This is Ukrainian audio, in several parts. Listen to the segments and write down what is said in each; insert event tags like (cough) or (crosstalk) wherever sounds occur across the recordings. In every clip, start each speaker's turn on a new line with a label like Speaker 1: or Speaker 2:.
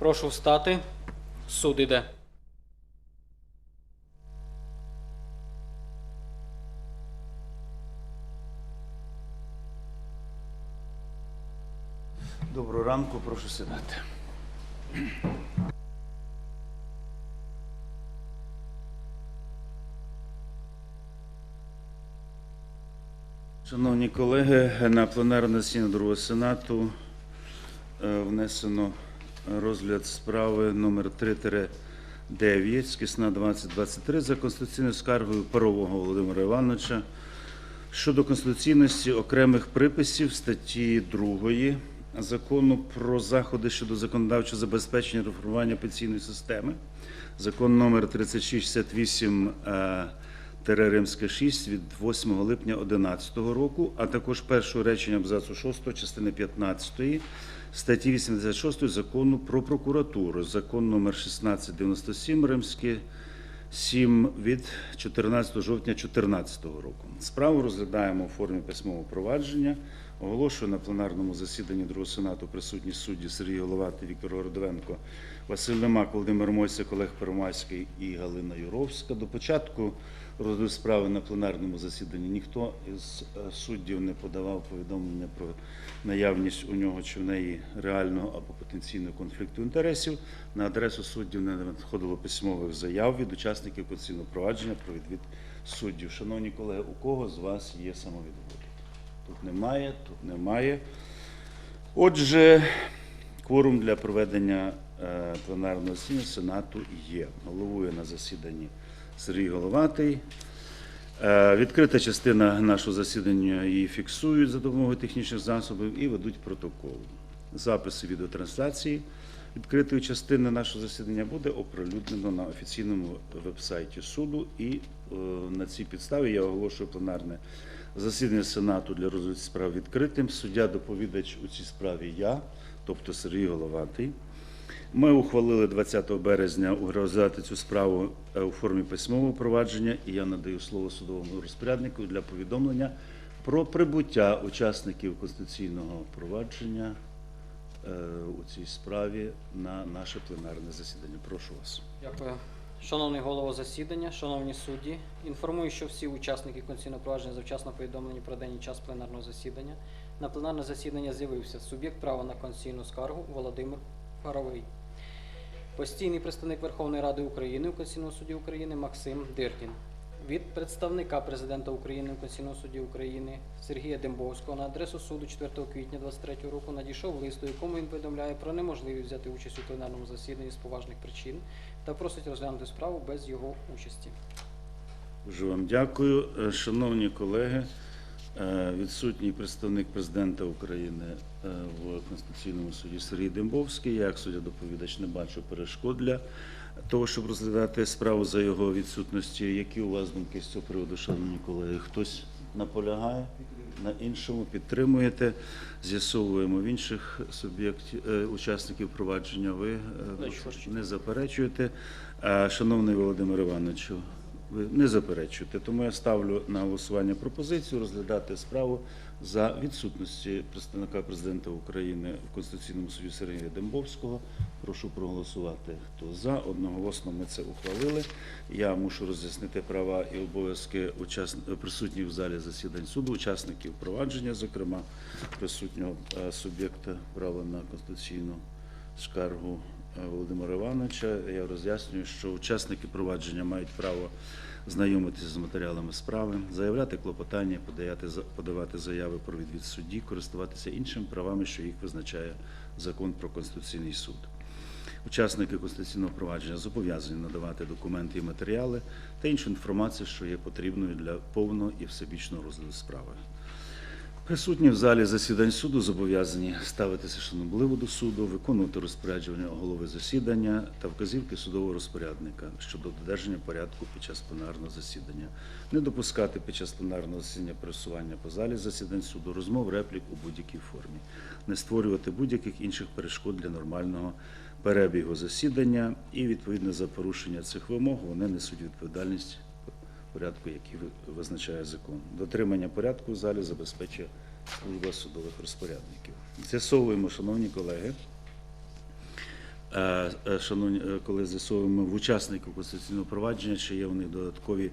Speaker 1: Прошу встати. Суд іде.
Speaker 2: Доброго ранку, прошу сідати. Шановні колеги, на пленарне другого сенату е, внесено розгляд справи номер 3-9 з кисна 2023 за конституційною скаргою Парового Володимира Івановича щодо конституційності окремих приписів статті 2 закону про заходи щодо законодавчого забезпечення реформування пенсійної системи, закон номер 3668 е, римське 6 від 8 липня 2011 року, а також першого речення абзацу 6 частини 15 статті 86 закону про прокуратуру, закон номер 1697 римське 7 від 14 жовтня 2014 року. Справу розглядаємо у формі письмового провадження. Оголошую на пленарному засіданні Другого Сенату присутні судді Сергій Головатий, Віктор Городовенко, Василь Лемак, Володимир Мойсик, Олег Первомайський і Галина Юровська. До початку розгляду справи на пленарному засіданні ніхто із е, суддів не подавав повідомлення про наявність у нього чи в неї реального або потенційного конфлікту інтересів. На адресу суддів не надходило письмових заяв від учасників конституційного провадження про відвід суддів. Шановні колеги, у кого з вас є самовідвод? Тут немає, тут немає. Отже, кворум для проведення е, пленарного засідання Сенату є. Головує на засіданні Сергій Головатий. Е, Відкрита частина нашого засідання її фіксують за допомогою технічних засобів і ведуть протокол. Записи відеотрансляції відкритої частини нашого засідання буде оприлюднено на офіційному вебсайті суду. І е, на цій підставі я оголошую пленарне засідання Сенату для розгляду справ відкритим. Суддя доповідач у цій справі я, тобто Сергій Головатий. Ми ухвалили 20 березня розглядати цю справу е, у формі письмового провадження, і я надаю слово судовому розпоряднику для повідомлення про прибуття учасників конституційного провадження у цій справі на наше пленарне засідання. Прошу вас.
Speaker 1: Дякую. Шановний голово засідання, шановні судді, інформую, що всі учасники конституційного провадження завчасно повідомлені про день і час пленарного засідання. На пленарне засідання з'явився суб'єкт права на конституційну скаргу Володимир Паровий. Постійний представник Верховної Ради України у Конституційному суді України Максим Диркін. Від представника президента України у Конституційному суді України Сергія Дембовського на адресу суду 4 квітня 2023 року надійшов лист, у якому він повідомляє про неможливість взяти участь у пленарному засіданні з поважних причин та просить розглянути справу без його участі.
Speaker 2: Дуже вам дякую. Е, Шановні колеги, е, відсутній представник президента України е, в Конституційному суді Сергій Дембовський. Я, як суддя доповідач, не бачу перешкод для того, щоб розглядати справу за його відсутності. Які у вас думки з цього приводу, шановні колеги? Хтось наполягає? На іншому підтримуєте, з'ясовуємо в інших суб'єктів е, учасників провадження. Ви е, не заперечуєте. Шановний Володимир Івановичу, ви не заперечуєте, тому я ставлю на голосування пропозицію розглядати справу за відсутності представника президента України в Конституційному суді Сергія Дембовського. Прошу проголосувати. Хто за? Одноголосно ми це ухвалили. Я мушу роз'яснити права і обов'язки присутніх в залі засідань суду, учасників провадження, зокрема присутнього е, суб'єкта права на конституційну скаргу е, Володимира Івановича. Я роз'яснюю, що учасники провадження мають право знайомитися з матеріалами справи, заявляти клопотання, подавати, заяви про відвід судді, користуватися іншими правами, що їх визначає закон про Конституційний суд. Учасники конституційного провадження зобов'язані надавати документи і матеріали та іншу інформацію, що є потрібною для повного і всебічного розгляду справи. Присутні в залі засідань суду зобов'язані ставитися шанобливо до суду, виконувати розпорядження голови засідання та вказівки судового розпорядника щодо додержання порядку під час пленарного засідання, не допускати під час пленарного засідання пересування по залі засідань суду, розмов, реплік у будь-якій формі, не створювати будь-яких інших перешкод для нормального перебігу засідання. І відповідно за порушення цих вимог вони несуть відповідальність порядку, який ви- визначає закон. Дотримання порядку в залі забезпечує служба судових розпорядників. З'ясовуємо, шановні колеги, е, е, шановні, е, коли з'ясовуємо в учасників конституційного провадження, чи є у них додаткові,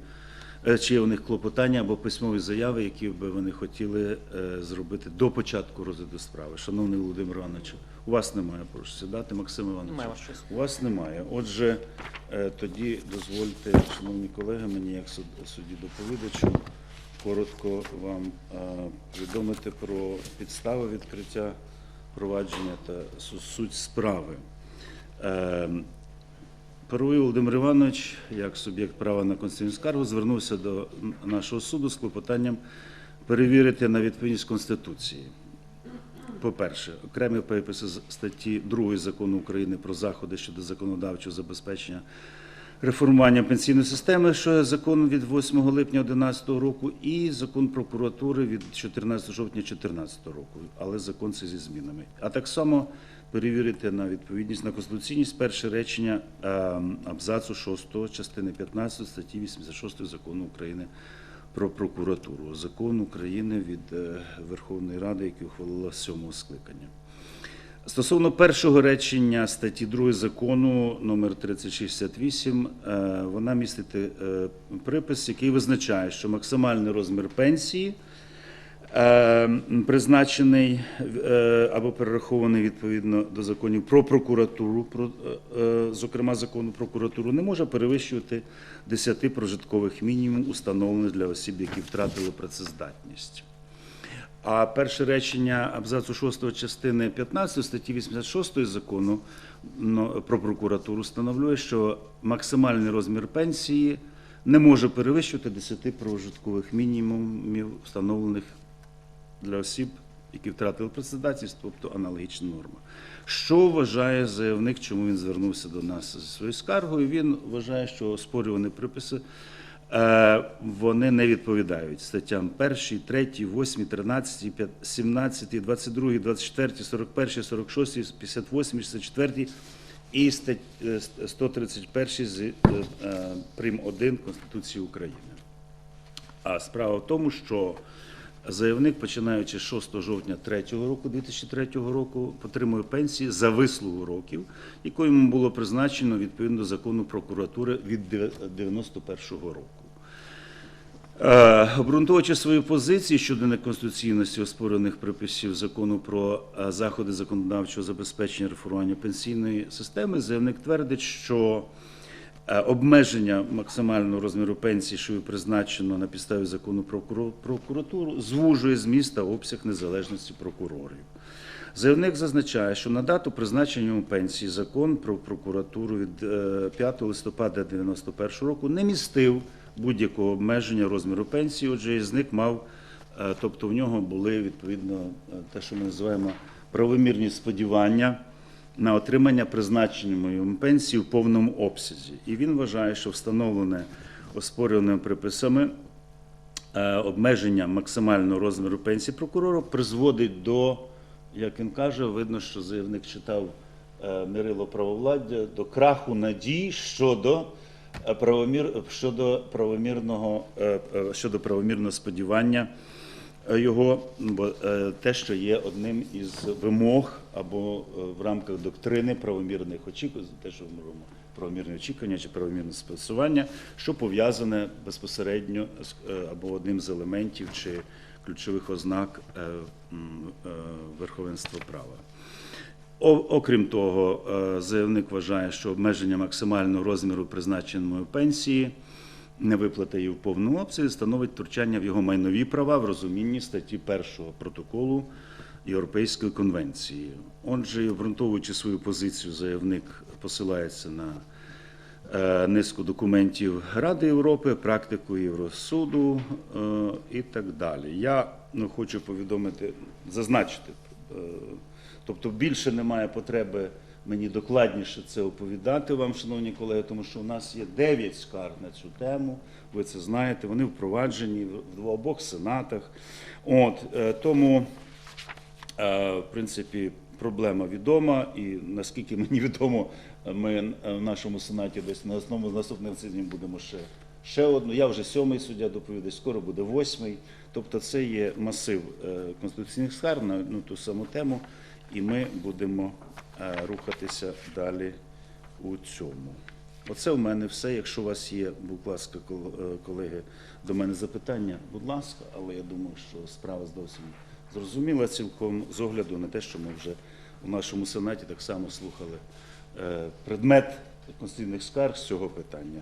Speaker 2: чи є у них клопотання або письмові заяви, які би вони хотіли е, зробити до початку розгляду справи. Шановний Володимир Іванович, у вас немає, прошу сідати, Максим Іванович. У вас немає. Отже, е, тоді дозвольте, шановні колеги, мені як суд- судді доповідачу коротко вам е, повідомити про підстави відкриття провадження та суть справи. Первий Володимир Іванович, як суб'єкт права на конституційну скаргу, звернувся до нашого суду з клопотанням перевірити на відповідність Конституції. По-перше, окремі переписи статті 2 закону України про заходи щодо законодавчого забезпечення реформування пенсійної системи, що закон від 8 липня 2011 року, і закон прокуратури від 14 жовтня 2014 року, але закон це зі змінами. А так само перевірити на відповідність на конституційність перше речення е, абзацу 6 частини 15 статті 86 закону України про прокуратуру. Закон України від е, Верховної Ради, який ухвалила сьомого скликання. Стосовно першого речення статті 2 закону номер 3068, е, вона містить е, припис, який визначає, що максимальний розмір пенсії е, призначений або перерахований відповідно до законів про прокуратуру, про, зокрема закону про прокуратуру, не може перевищувати 10 прожиткових мінімум, установлених для осіб, які втратили працездатність. А перше речення абзацу 6 частини 15 статті 86 закону ну, про прокуратуру встановлює, що максимальний розмір пенсії не може перевищувати 10 прожиткових мінімумів, встановлених для осіб, які втратили працездатність, тобто аналогічна норма. Що вважає заявник, чому він звернувся до нас зі своєю скаргою? Він вважає, що оспорювані приписи вони не відповідають статтям 1, 3, 8, 13, 5, 17, 22, 24, 41, 46, 58, 64 і стать- е, 131 з е, е, прим. 1 Конституції України. А справа в тому, що заявник, починаючи з 6 жовтня 3 року, 2003 року, отримує пенсії за вислугу років, яку йому було призначено відповідно до закону прокуратури від 91 року. Е, Обґрунтовуючи свою позицію щодо неконституційності оспорених приписів закону про е, заходи законодавчого забезпечення реформування пенсійної системи, заявник твердить, що е, обмеження максимального розміру пенсії, що призначено на підставі закону про прокуратуру, звужує зміст та обсяг незалежності прокурорів. Заявник зазначає, що на дату призначення йому пенсії закон про прокуратуру від е, 5 листопада 1991 року не містив будь-якого обмеження розміру пенсії. Отже, язник мав, е, тобто в нього були відповідно е, те, що ми називаємо правомірні сподівання на отримання призначеної пенсії в повному обсязі. І він вважає, що встановлене оспорюваними приписами е, обмеження максимального розміру пенсії прокурора призводить до, як він каже, видно, що заявник читав е, Мирило правовладдя, до краху надій щодо е, правомір, щодо правомірного е, щодо правомірного сподівання його, бо те, що є одним із вимог або в рамках доктрини правомірних очікувань, те, що ми робимо правомірне очікування чи правомірне спасування, що пов'язане безпосередньо або одним з елементів чи ключових ознак е, е, верховенства права. Окрім того, е, заявник вважає, що обмеження максимального розміру призначеної пенсії, невиплата її в повному обсязі становить втручання в його майнові права в розумінні статті 1 протоколу Європейської конвенції. Отже, обґрунтовуючи свою позицію, заявник посилається на низку документів Ради Європи, практику Євросуду е, і так далі. Я ну, хочу повідомити, зазначити, е, тобто більше немає потреби мені докладніше це оповідати вам, шановні колеги, тому що у нас є 9 скарг на цю тему. Ви це знаєте, вони впроваджені в обох сенатах. От е, тому. Е, В принципі, проблема відома, і наскільки мені (laughs) відомо, ми е, в нашому сенаті десь на основному наступним тижні будемо ще, ще одну. Я вже сьомий суддя доповідач, скоро буде восьмий. Тобто це є масив е, конституційних скарг на ну, ту саму тему. і ми будемо е, рухатися далі у цьому. Оце в мене все. Якщо у вас є, будь ласка, кол- колеги, до мене запитання, будь ласка, але я думаю, що справа зовсім зрозуміла цілком з огляду на те, що ми вже у нашому сенаті так само слухали предмет конституційних скарг з цього питання.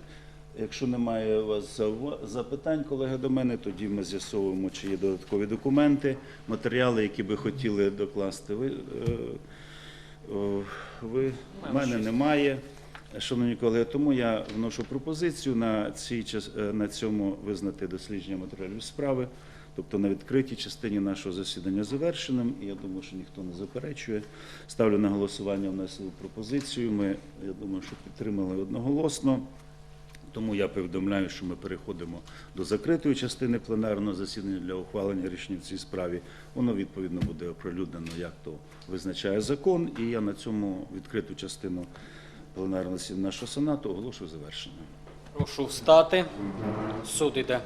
Speaker 2: Якщо немає у вас запитань, колеги, до мене, тоді ми з'ясовуємо, чи є додаткові документи, матеріали, які би хотіли докласти. Ви, е, ви в мене немає. Шановні колеги, тому я вношу пропозицію на, цій, е, на цьому визнати дослідження матеріалів справи, тобто на відкритій частині нашого засідання завершеним. І я думаю, що ніхто не заперечує. Ставлю на голосування внесену пропозицію. Ми, я думаю, що підтримали одноголосно. Тому я повідомляю, що ми переходимо до закритої частини пленарного засідання для ухвалення рішення в цій справі. Воно відповідно буде оприлюднено, як то визначає закон. І я на цьому відкриту частину пленарного засідання нашого сенату оголошую завершеною.
Speaker 1: Прошу встати. Суд іде.